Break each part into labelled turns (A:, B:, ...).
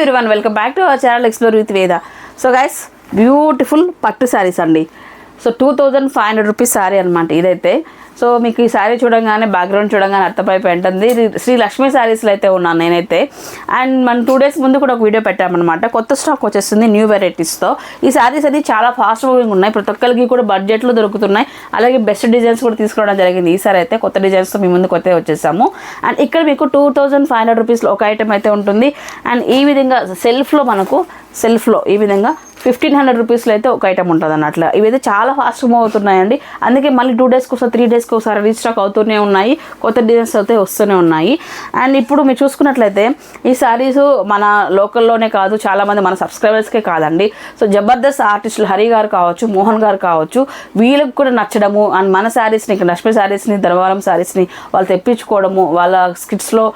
A: Everyone welcome back to our channel explore with Veda so guys beautiful పట్టు శారీస్ అండి. So two thousand five hundred rupees saree అనమాట ఇదైతే. So మీకు ఈ శారీ చూడంగానే బ్యాక్గ్రౌండ్ చూడంగానే అర్థమైపోయి ఉంటుంది. ఇది శ్రీ లక్ష్మీ శారీస్లో అయితే ఉన్నాను నేనైతే. అండ్ మనం టూ డేస్ ముందు కూడా ఒక వీడియో పెట్టామన్నమాట. కొత్త స్టాక్ వచ్చేస్తుంది న్యూ వెరైటీస్తో ఈ శారీస్ అది చాలా ఫాస్ట్ మూవింగ్ ఉన్నాయి. ప్రతి ఒక్కరికి కూడా బడ్జెట్లో దొరుకుతున్నాయి. అలాగే బెస్ట్ డిజైన్స్ కూడా తీసుకోవడం జరిగింది. ఈసారి అయితే కొత్త డిజైన్స్తో మీ ముందుకు అయితే వచ్చేసాము. అండ్ ఇక్కడ మీకు టూ థౌజండ్ ఫైవ్ హండ్రెడ్ రూపీస్లో ఒక ఐటమ్ అయితే ఉంటుంది. అండ్ ఈ విధంగా సెల్ఫ్లో మనకు సెల్ఫ్లో ఈ విధంగా ఫిఫ్టీన్ హండ్రెడ్ రూపీస్లో అయితే ఒక ఐటమ్ ఉంటుంది అన్నట్లు ఇవైతే చాలా ఫాస్ట్ మూవ్ అవుతున్నాయండి. అందుకే మళ్ళీ టూ డేస్కి ఒకసారి త్రీ డేస్కి ఒకసారి రీస్టాక్ అవుతూనే ఉన్నాయి. కొత్త డిజైన్స్ అయితే వస్తూనే ఉన్నాయి. అండ్ ఇప్పుడు మీరు చూసుకున్నట్లయితే ఈ శారీస్ మన లోకల్లోనే కాదు చాలామంది మన సబ్స్క్రైబర్స్కే కాదండి. సో జబర్దస్త్ ఆర్టిస్టులు హరి గారు కావచ్చు మోహన్ గారు కావచ్చు వీళ్ళకి కూడా నచ్చడము అండ్ మన శారీస్ని ఇక్కడ లక్ష్మీ శారీస్ని ధర్మవరం శారీస్ని వాళ్ళు తెప్పించుకోవడము వాళ్ళ స్కిట్స్లో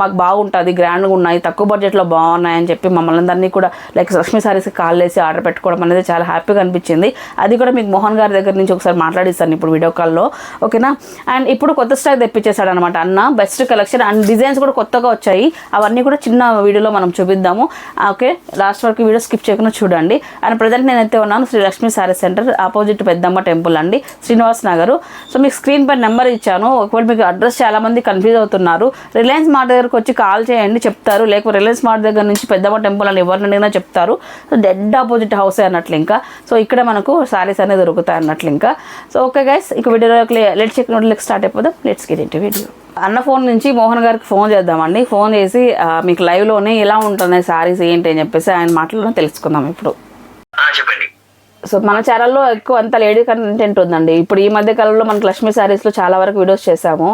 A: మాకు బాగుంటుంది గ్రాండ్గా ఉన్నాయి తక్కువ బడ్జెట్లో బాగున్నాయి అని చెప్పి మమ్మల్ని అందరినీ కూడా లైక్ లక్ష్మీ శారీస్కి కాల్ వేసి ఆర్డర్ పెట్టుకోవడం అనేది చాలా హ్యాపీగా అనిపించింది. అది కూడా మీకు మోహన్ గారి దగ్గర నుంచి ఒకసారి మాట్లాడిస్తాను ఇప్పుడు వీడియో కాల్లో. ఓకేనా? అండ్ ఇప్పుడు కొత్త స్టాక్ తెప్పించేశాడు అనమాట అన్న. Best collection. అండ్ డిజైన్స్ కూడా కొత్తగా వచ్చాయి. అవన్నీ కూడా చిన్న వీడియోలో మనం చూపిద్దాము. ఓకే? లాస్ట్ వరకు వీడియో స్కిప్ చేయకుండా చూడండి. అండ్ ప్రజెంట్ నేనైతే ఉన్నాను Sri Lakshmi saree centre opposite Peddamma temple అండి శ్రీనివాస్ నగర్. సో మీకు స్క్రీన్ పై నెంబర్ ఇచ్చాను. ఒకవేళ మీకు అడ్రస్ చాలా మంది కన్ఫ్యూజ్ అవుతున్నారు. రిలయన్స్ మార్ట్ దగ్గరకు వచ్చి కాల్ చేయండి చెప్తారు. లేకపోతే రిలయన్స్ మార్ట్ దగ్గర నుంచి పెద్దమ్మ టెంపుల్ అని ఎవరిని చెప్తారు. సో డెడ్ ఆపోజిట్ హౌసే అన్నట్లు ఇంకా. సో ఇక్కడ మనకు సారీస్ అనేది దొరుకుతాయి అన్నట్లు ఇంకా. సో ఓకే గైస్ ఇక వీడియో లెట్ చెక్ నోట్లకి స్టార్ట్ అయిపోదాం. లెట్స్ గెట్ ఇంటి వీడియో అన్న ఫోన్ నుంచి మోహన్ గారికి ఫోన్ చేద్దామండి. ఫోన్ చేసి మీకు లైవ్లోనే ఎలా ఉంటున్నాయి సారీస్ ఏంటి అని చెప్పేసి ఆయన మాటలను తెలుసుకుందాం ఇప్పుడు.
B: చెప్పండి.
A: సో మన ఛానల్లో ఎక్కువ అంత లేడీ కంటెంట్ ఉందండి. ఇప్పుడు ఈ మధ్య కాలంలో మనకి లక్ష్మీ శారీస్లో చాలా వరకు వీడియోస్ చేసాము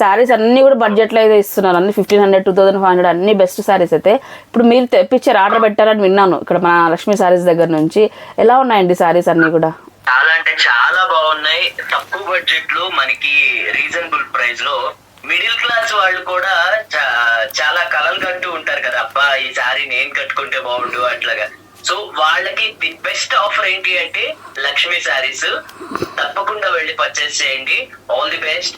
A: శారీస్ అన్నీ కూడా బడ్జెట్లో అయితే ఇస్తున్నారు. అన్ని fifteen hundred two thousand five hundred అన్ని బెస్ట్ శారీస్ అయితే. ఇప్పుడు మీరు తెప్పించారు ఆర్డర్ పెట్టారని విన్నాను ఇక్కడ మన లక్ష్మీ శారీస్ దగ్గర నుంచి. ఎలా ఉన్నాయండి శారీస్ అన్నీ కూడా?
B: చాలా అంటే చాలా బాగున్నాయి. తక్కువ బడ్జెట్లో మనకి రీజనబుల్ ప్రైస్లో మిడిల్ క్లాస్ వాళ్ళు కూడా చాలా కలలు కంటూ ఉంటారు కదా అబ్బా ఈ సారీ నేను కట్టుకుంటే బాగుండు అట్లాగా. సో వాళ్ళకి ది బెస్ట్ ఆఫర్ ఏంటి అంటే లక్ష్మీ సారీస్ తప్పకుండా వెళ్ళి పర్చేస్ చేయండి. ఆల్ ది బెస్ట్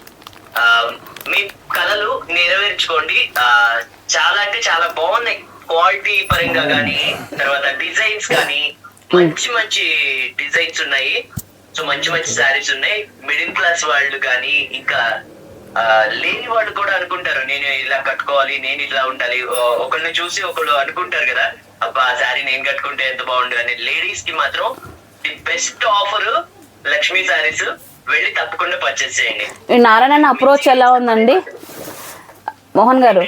B: మీ కళలు నెరవేర్చుకోండి. ఆ, చాలా అంటే చాలా బాగున్నాయి. క్వాలిటీ పరంగా కానీ తర్వాత డిజైన్స్ కానీ మంచి మంచి డిజైన్స్ ఉన్నాయి. సో మంచి మంచి శారీస్ ఉన్నాయి. మిడిల్ క్లాస్ వాళ్ళు కానీ ఇంకా లేని వాళ్ళు కూడా అనుకుంటారు నేను ఇలా కట్టుకోవాలి నేను ఇలా ఉండాలి. ఒకళ్ళని చూసి ఒకళ్ళు అనుకుంటారు కదా అబ్బా ఆ శారీ నేను కట్టుకుంటే ఎంత బాగుండు అని. లేడీస్కి మాత్రం the best offer Lakshmi sarees వెళ్ళి తప్పకుండా పర్చేస్ చేయండి.
A: నారాయణ అప్రోచ్ ఎలా ఉందండి? మోహన్ గారు?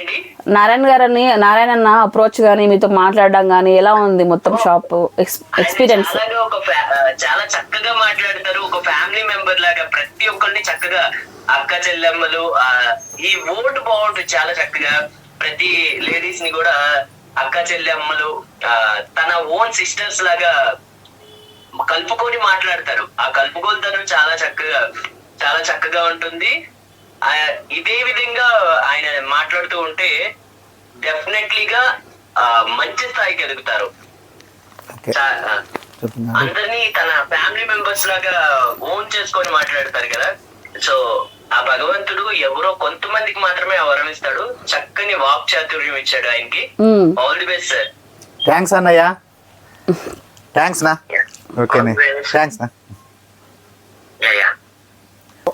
A: నారాయణ గారని నారాయణ అన్న అప్రోచ్ కానీ మీతో మాట్లాడడం కానీ ఎలా ఉంది మొత్తం షాప్ ఎక్స్పీరియన్స్
B: చాలా చక్కగా మాట్లాడతారు. ఒక ఫ్యామిలీ మెంబర్ లాగా ప్రతి ఒక్కరిని చక్కగా అక్క చెల్లెమ్మలు ఆ, ఈ ఓటు బాగుంటుంది చాలా చక్కగా ప్రతి లేడీస్ని కూడా అక్క చెల్లెమ్మలు ఆ, తన ఓన్ సిస్టర్స్ లాగా కలుపుకొని మాట్లాడతారు. ఆ కలుపుకోలుతనం చాలా చక్కగా చాలా చక్కగా ఉంటుంది. ఆ, ఇదే విధంగా ఆయన మాట్లాడుతూ ఉంటే డెఫినెట్లీగా ఆ, మంచి స్థాయికి ఎదుగుతారు అందరినీ తన ఫ్యామిలీ మెంబర్స్ లాగా ఓన్ చేసుకొని మాట్లాడతారు కదా. సో ఆ భగవంతుడు ఎవరో కొంతమందికి మాత్రమే ఆ వరం ఇస్తాడు చక్కని వాక్ చాతుర్యం ఇచ్చాడు ఆయనకి. All the best sir
C: thanks అన్నయ్య. థ్యాంక్స్ నా. ఓకేనే థ్యాంక్స్ నా.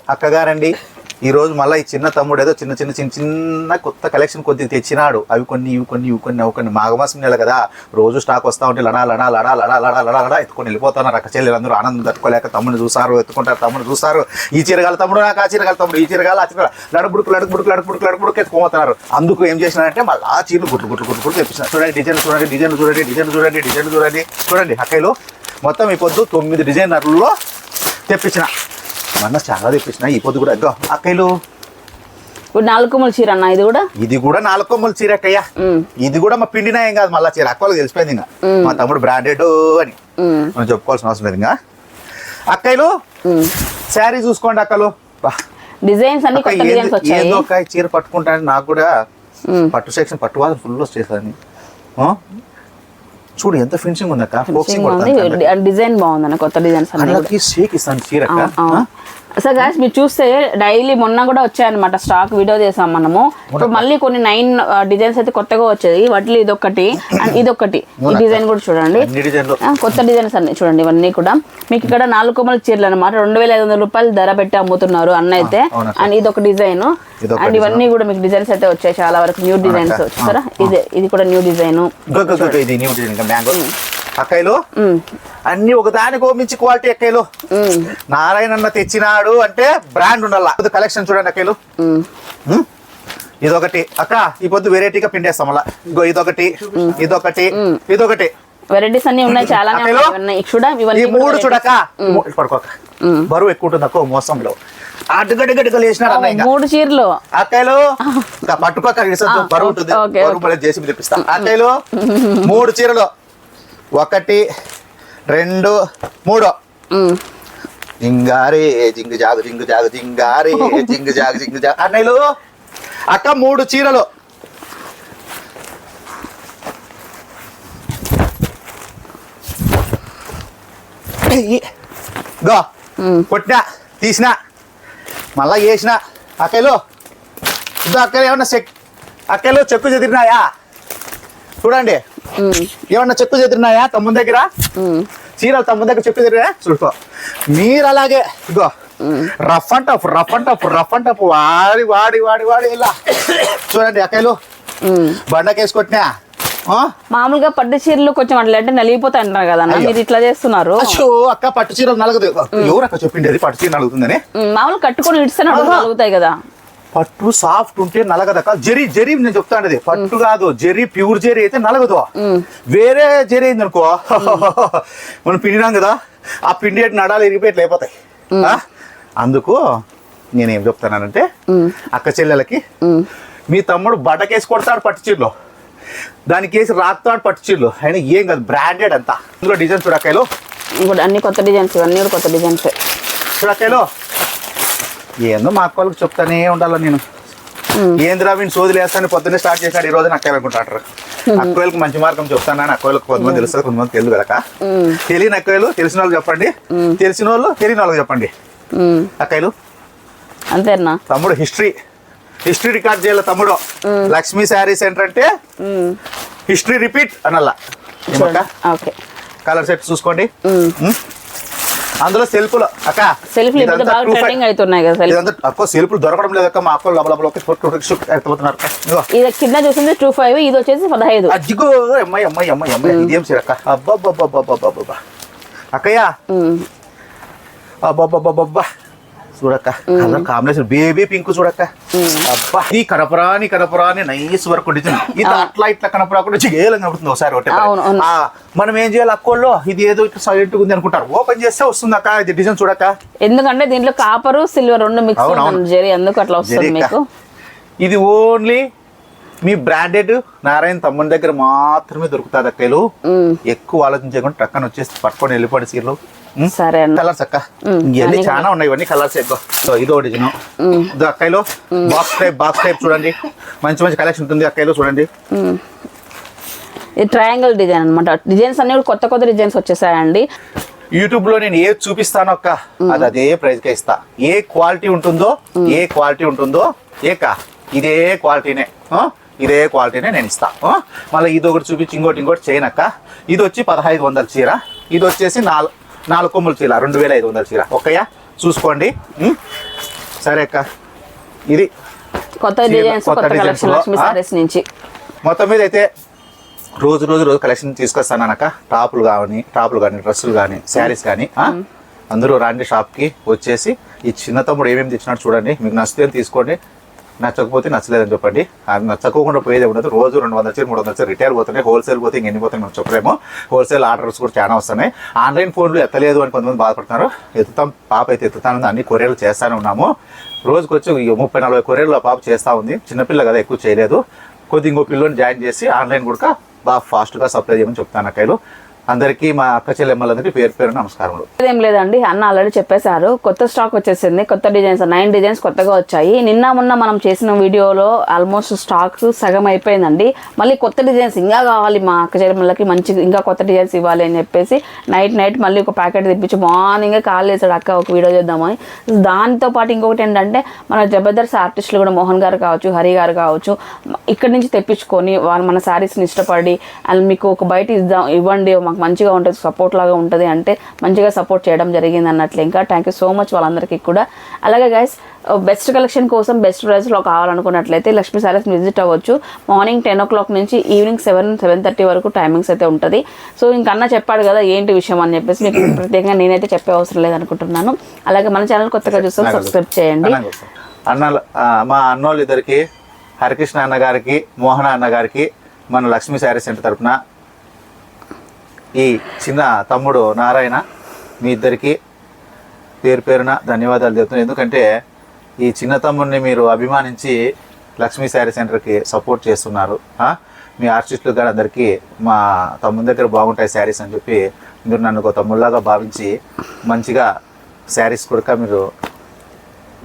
C: అక్కగారండి. ఈ రోజు మళ్ళీ ఈ చిన్న తమ్ముడు ఏదో చిన్న చిన్న చిన్న చిన్న కొత్త కలెక్షన్ కొద్దిగా తెచ్చినాడు. అవి కొన్ని ఇవి కొన్ని ఇవి కొన్ని అవి కొన్ని మాఘమాసం నెల కదా. రోజు స్టాక్ వస్తూ ఉంటే లడా లడా లడా లడా లడా లడా లడా ఎత్తుకొని వెళ్ళిపోతున్నారు. అక్క చెల్లెలు అందరూ ఆనందం తట్టుకోలేక తమ్ముడు చూసారు ఎత్తుకుంటారు తమ్ముడు చూస్తారు. ఈ చీరగాల తమ్ముడు నాకు ఆ చీరగాల తమ్ముడు ఈ చీరగాల ఆ చీరగాల లడబుడుకు లడబుడుకు లడబుడుకు లడబుడుకు ఎత్తుకోతున్నారు అందుకు ఏం చేసినారంటే మళ్ళీ ఆ చీరలు గుట్లు గుట్లు గుట్లు గుట్లు తెప్పించిన చూడండి డిజైన్ చూడండి డిజైన్ చూడండి డిజైన్ చూడండి డిజైన్ చూడండి చూడండి. అక్కలు మొత్తం ఈ పొద్దు తొమ్మిది డిజైనర్లలో తెప్పించిన. మొన్న చాలా తెప్పించిన ఈ పొద్దు కూడా ఇదిగో అక్కలు
A: ఇప్పుడు నాలుగు కొమ్మల చీర అన్న ఇది కూడా?
C: ఇది కూడా నాలుగు కొమ్మల చీర అక్కయ్య. ఇది కూడా మా పిండినా ఏం కాదు మళ్ళీ చీర. అక్కలకు తెలిసిపోయింది ఇంకా. మా తమ్ముడు బ్రాండెడ్ అని. మనం చెప్పుకోవాల్సిన అవసరం లేదు ఇంకా. అక్కయ్యలు
A: మ్మ్.
C: శారీ చూసుకోండి అక్కలు.
A: డిజైన్స్ అన్ని
C: అక్క
A: కొత్త డిజైన్స్
C: ఏందో-
A: వచ్చాయి.
C: ఏందో ఒక చీర పట్టుకుంటాను నాకు కూడా. పట్టు సెక్షన్ పట్టు వాళ్ళు ఫుల్ వచ్చేసాను చూడు ఎంత ఫినిషింగ్ ఉంది అక్క
A: Finishing
C: ఫోక్సింగ్
A: ఉంది. డిజైన్ బాగుంది అన్న కొత్త
C: కళ్ళకి షేక్ ఇస్తాను చీర అక్క
A: అవును, అవును. సో గాయస్ మీరు చూస్తే డైలీ మొన్న కూడా వచ్చాయన్నమాట. స్టాక్ వీడియో చేసాం మనము. ఇప్పుడు మళ్ళీ కొన్ని నైన్ డిజైన్స్ అయితే కొత్తగా వచ్చాయి వాటిలో ఇదొకటి అండ్ ఇదొకటి ఈ డిజైన్ కూడా చూడండి. కొత్త డిజైన్స్ అన్ని చూడండి ఇవన్నీ కూడా. మీకు ఇక్కడ నాలుగు కొమ్మల చీరలు అనమాట రెండు వేల ఐదు వందల రూపాయలు ధర పెట్టి అమ్ముతున్నారు అన్న అయితే. అండ్ ఇది ఒక డిజైన్
C: ఇదొక
A: అండ్ ఇవన్నీ కూడా మీకు డిజైన్స్ అయితే వచ్చాయి. చాలా వరకు న్యూ డిజైన్స్? చూసారా ఇది ఇది కూడా న్యూ డిజైన్
C: అక్కయ్యలు? అన్ని ఒకదానికి మించి క్వాలిటీ అక్కయ్యలు. నారాయణన్న తెచ్చినాడు అంటే బ్రాండ్ ఉండాల? కలెక్షన్ చూడండి అక్కయ్యలు. ఇదొకటి. అక్క ఈ పొద్దు వెరైటీగా పిండేస్తాం అలా ఇగో ఇదొకటి ఇదొకటి ఇదొకటి.
A: వెరైటీస్ అన్ని ఉన్నాయి చాలా
C: అక్కయ్యలో?
A: ఉన్నాయి. చూడ
C: ఈ మూడు. చూడక పడుకోక బరువు ఎక్కువ ఉంటుంది అక్క మోసంలో. అన్న ఇంకా.
A: మూడు చీరలు.
C: అక్కయ్యలు ఇంకా పట్టుకోక బరువు ఉంటుంది. బరువు చేసి అక్కయ్యలు మూడు చీరలు. ఒకటి రెండు మూడు. జింగారే జింగు జాగు జింగు జాగు జింగారే జింగు జాగు జింగు జాగు. అన్నయ్యలు అక్క మూడు చీరలు. గో కొట్టినా తీసినా మళ్ళా వేసిన అక్కలు ఇదో అక్కలు ఏమన్నా చెక్ అక్కలు చెక్కు చెదిరినాయా? చూడండి. ఏమన్నా చెక్కు చెదిరినాయా? తమ్ముని దగ్గర. చీరలు తమ్ముని దగ్గర చెక్కు చెదిరినా చూసుకో. మీరు అలాగే ఇగో rough and tough rough and tough rough and tough. వాడి వాడి వాడి వాడి ఇలా. చూడండి అక్కలు. బండకేసుకొట్టినా?
A: మామూలుగా పట్టు చీరలు కొంచెం అట్లా అంటే నలిగిపోతాయి అంటారు కదా. మీరు ఇట్లా చేస్తున్నారు.
C: అక్క పట్టు చీరలు నలగదు. ఎవరు అక్క చెప్పింది పట్టు చీర నలుగుతుందని?
A: మామూలు కట్టుకొని
C: ఆహా.
A: నలుగుతాయి కదా.
C: పట్టు సాఫ్ట్ ఉంటే నలగదక్క. జరి జరి నేను చెప్తాను పట్టు కాదు జరి ప్యూర్ జరి అయితే నలగదు వేరే జరి అయింది అనుకో మనం పిండినాం కదా ఆ పిండి నడాలు ఇరిగిపోయి లేకపోతాయి ఆ? అందుకు నేనేం చెప్తానంటే అక్క చెల్లెలకి మీ తమ్ముడు బట్టకేసి కొడతాడు పట్టు చీరలో. దానికి వేసి రాస్తాడు పట్టు చీరలు. అయినా ఏం కాదు బ్రాండెడ్ అంతా. ఇందులో డిజైన్ చూడకాయలు
A: అన్ని కొత్త డిజైన్స్ ఇవన్నీ కూడా కొత్త డిజైన్స్
C: చూడకాయలు ఏందో మా అక్క వాళ్ళకి చెప్తానే ఉండాలి నేను? ఏంద్రా వీని సోదులు వేస్తాను పొద్దున్నే స్టార్ట్ చేశాడు ఈ రోజు నాకు అనుకుంటారు అక్కలకు మంచి మార్గం చెప్తానని అక్కలకు కొంతమంది తెలుస్తుంది కొంతమంది తెలియదు కదా తెలియని అక్కలు తెలిసిన వాళ్ళు చెప్పండి. తెలిసిన వాళ్ళు తెలియని వాళ్ళకి చెప్పండి. అక్కలు
A: అంతేనా?
C: తమ్ముడు హిస్టరీ. హిస్టరీ రికార్డ్ చేయాలి తమ్ముడు. లక్ష్మీ శారీ సెంటర్ అంటే హిస్టరీ రిపీట్ అనల్లా కలర్ సెట్ చూసుకోండి. అందులో సెల్ఫ్లు అక్క.
A: సెల్ఫ్లు
C: ఇదంతా
A: బాగా ట్రెండింగ్ అవుతున్నాయి కదా సెల్ఫ్.
C: అక్క సెల్ఫ్లు దొరకడం లేదు అక్క మా అక్క అక్క. ఇదిగో.
A: ఇది కింద చూసింది టూ ఫైవ్ ఇది వచ్చేసి పదహైదు.
C: అజ్జిగో అమ్మాయి అమ్మాయి అమ్మాయి అమ్మాయి. ఇదేం చీరక్క అబ్బబ్బబ్బబ్బబ్బబ్బబ్బ అక్కయ్య.
A: ఉమ్.
C: అబ్బబ్బబ్బబ్బబ్బా. చూడక్క. కలర్ కాంబినేషన్ బేబీ పింక్ చూడక్క. అబ్బా. ఈ కనపరాని కనపరాని నైస్ వర్క్ డిజైన్ ఇది అట్లా ఇట్లా కనపరాకుండా ఏలం కనపడుతుంది ఒకసారి ఒకటే మనం ఏం చేయాలి? అక్కోళ్ళు ఇది ఏదో ఇట్లా సైలెంట్ ఉంది అనుకుంటారు. ఓపెన్ చేస్తే వస్తుంది అక్క ఇది డిజైన్ చూడక్క.
A: ఎందుకంటే దీంట్లో కాపరు సిల్వర్ రెండు మిక్స్. జరి అందుకు అట్లా వస్తుంది మీకు?
C: ఇది ఓన్లీ మీ బ్రాండెడ్ నారాయణ తమ్ముని దగ్గర మాత్రమే దొరుకుతుంది అక్కలు ఎక్కువ ఆలోచించకుండా టక్కన వచ్చేసి పట్టుకొని వెళ్ళిపోండి సీర్లు.
A: సరే
C: కలర్స్ అక్క. ఇవన్నీ చాలా ఉన్నాయి ఇవన్నీ కలర్స్ ఎక్కువ సో ఇదో ఇది అక్కయ్యలో బాక్స్ టైప్ బాక్స్ టైప్ చూడండి. మంచి మంచి కలెక్షన్ ఉంటుంది అక్కయ్యలో చూడండి.
A: ఇది ట్రయాంగిల్ డిజైన్ అన్నమాట. డిజైన్స్ అన్ని కొత్త కొత్త డిజైన్స్ వచ్చేసాయండి.
C: యూట్యూబ్లో నేను ఏది చూపిస్తానో అక్క అది అదే ప్రైస్ కే ఇస్తా. ఏ క్వాలిటీ ఉంటుందో ఏ క్వాలిటీ ఉంటుందో ఏక ఇదే క్వాలిటీనే? ఇదే క్వాలిటీనే నేను ఇస్తా? మళ్ళీ ఇది ఒకటి చూపించి ఇంకోటి ఇంకోటి చేయనక్క ఇది వచ్చి పదహైదు వందల చీర. ఇది వచ్చేసి నాలుగు నాలుగు కొమ్ముల చీర రెండు వేల ఐదు వందల చీర. ఓకేయా? చూసుకోండి? సరే అక్క. ఇది
A: కొత్త డిజైన్స్
C: కొత్త
A: కలెక్షన్ లక్ష్మీ? సారీస్ నుంచి.
C: మొత్తం మీద అయితే రోజు రోజు రోజు కలెక్షన్ తీసుకొస్తానక్క టాపులు కానీ టాపులు కానీ డ్రెస్సులు కానీ శారీస్ కానీ? అందరూ రాండి షాప్కి వచ్చేసి ఈ చిన్న తమ్ముడు ఏమేమి తెచ్చినాడు చూడండి. మీకు నచ్చితే తీసుకోండి. నచ్చకపోతే నచ్చలేదని చెప్పండి. అది నచ్చకోకుండా పోయేది ఉండదు. రోజు రెండు వందల చీర మూడు వందల చీర రిటైల్ పోతున్నాయి. హోల్సేల్ పోతే ఇంకెన్ని పోతాయి మనం చెప్పలేము. హోల్సేల్ ఆర్డర్స్ కూడా చాలా వస్తున్నాయి. ఆన్లైన్ ఫోన్లు ఎత్తలేదు అని కొంతమంది బాధపడుతున్నారు. ఎత్తుతాం పాప అయితే ఎత్తుతానని అన్ని కొరియర్లు చేస్తానే ఉన్నాము. రోజుకి వచ్చి ముప్పై నలభై కొరియర్లు ఆ పాప చేస్తూ ఉంది. చిన్నపిల్ల కదా ఎక్కువ చేయలేదు. కొద్ది ఇంకో పిల్లని జాయిన్ చేసి ఆన్లైన్ కూడా బాగా ఫాస్ట్గా సప్లై చేయమని చెప్తాను అక్కలు అందరికీ మా అక్క చెల్లెమ్మలందరికీ పేరు పేరు నమస్కారములు.
A: ఏం లేదండి అన్న ఆల్రెడీ చెప్పేశారు. కొత్త స్టాక్ వచ్చేసింది కొత్త డిజైన్స్ నైన్ డిజైన్స్ కొత్తగా వచ్చాయి. నిన్న మొన్న మనం చేసిన వీడియోలో ఆల్మోస్ట్ స్టాక్ సగం అయిపోయిందండి. మళ్ళీ కొత్త డిజైన్స్ ఇంకా కావాలి మా అక్క చెల్లెమ్మలకి మంచి ఇంకా కొత్త డిజైన్స్ ఇవ్వాలి అని చెప్పేసి నైట్ నైట్ మళ్ళీ ఒక ప్యాకెట్ తెప్పించి మార్నింగ్ కాల్ చేశాడు అక్క ఒక వీడియో చేద్దామని. దాంతో పాటు ఇంకొకటి ఏంటంటే మన జబర్దస్త్ ఆర్టిస్టులు కూడా మోహన్ గారు కావచ్చు హరి గారు కావచ్చు ఇక్కడి నుంచి తెప్పించుకొని వాళ్ళు మన శారీస్ని ఇష్టపడి అండ్ మీకు ఒక బయట ఇద్దాం ఇవ్వండి మాకు మంచిగా ఉంటుంది సపోర్ట్ లాగా ఉంటుంది అంటే మంచిగా సపోర్ట్ చేయడం జరిగింది అన్నట్లు. ఇంకా థ్యాంక్ యూ సో మచ్ వాళ్ళందరికీ కూడా. అలాగే గైస్ బెస్ట్ కలెక్షన్ కోసం బెస్ట్ ప్రైస్లో కావాలనుకున్నట్లయితే లక్ష్మీ సారీస్ విజిట్ అవ్వచ్చు. మార్నింగ్ టెన్ ఓ క్లాక్ నుంచి ఈవినింగ్ సెవెన్ సెవెన్ థర్టీ వరకు టైమింగ్స్ అయితే ఉంటుంది. సో ఇంక అన్న చెప్పాడు కదా ఏంటి విషయం అని చెప్పేసి మీకు ప్రత్యేకంగా నేనైతే చెప్పే అవసరం లేదనుకుంటున్నాను. అలాగే మన ఛానల్ కొత్తగా చూస్తే సబ్స్క్రైబ్ చేయండి.
C: అన్న మా అన్నోళ్ళు ఇద్దరికి హరికృష్ణ అన్న గారికి మోహన అన్న గారికి మన లక్ష్మీ శారీ సెంటర్ తరపున ఈ చిన్న తమ్ముడు నారాయణ మీ ఇద్దరికి పేరు పేరున ధన్యవాదాలు చెప్తున్నాను ఎందుకంటే ఈ చిన్న తమ్ముడిని మీరు అభిమానించి లక్ష్మీ శారీ సెంటర్కి సపోర్ట్ చేస్తున్నారు. మీ ఆర్టిస్టులు గారు అందరికీ మా తమ్ముని దగ్గర బాగుంటాయి శారీస్ అని చెప్పి మీరు నన్ను ఒక తమ్ముళ్ళలాగా భావించి మంచిగా శారీస్ కూడా మీరు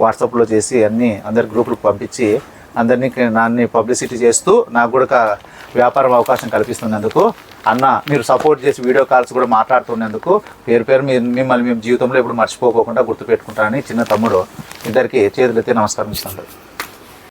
C: వాట్సాప్లో చేసి అన్ని అందరి గ్రూపులకు పంపించి అందరినీ నాన్ని పబ్లిసిటీ చేస్తూ నాకు కూడా ఒక వ్యాపారం అవకాశం కల్పిస్తున్నందుకు అన్న మీరు సపోర్ట్ చేసి వీడియో కాల్స్ కూడా మాట్లాడుతున్నందుకు పేరు పేరు మిమ్మల్ని మేము జీవితంలో ఎప్పుడు మర్చిపోకుండా గుర్తుపెట్టుకుంటానని చిన్న తమ్ముడు ఇద్దరికి చేతులైతే నమస్కారం ఇస్తాను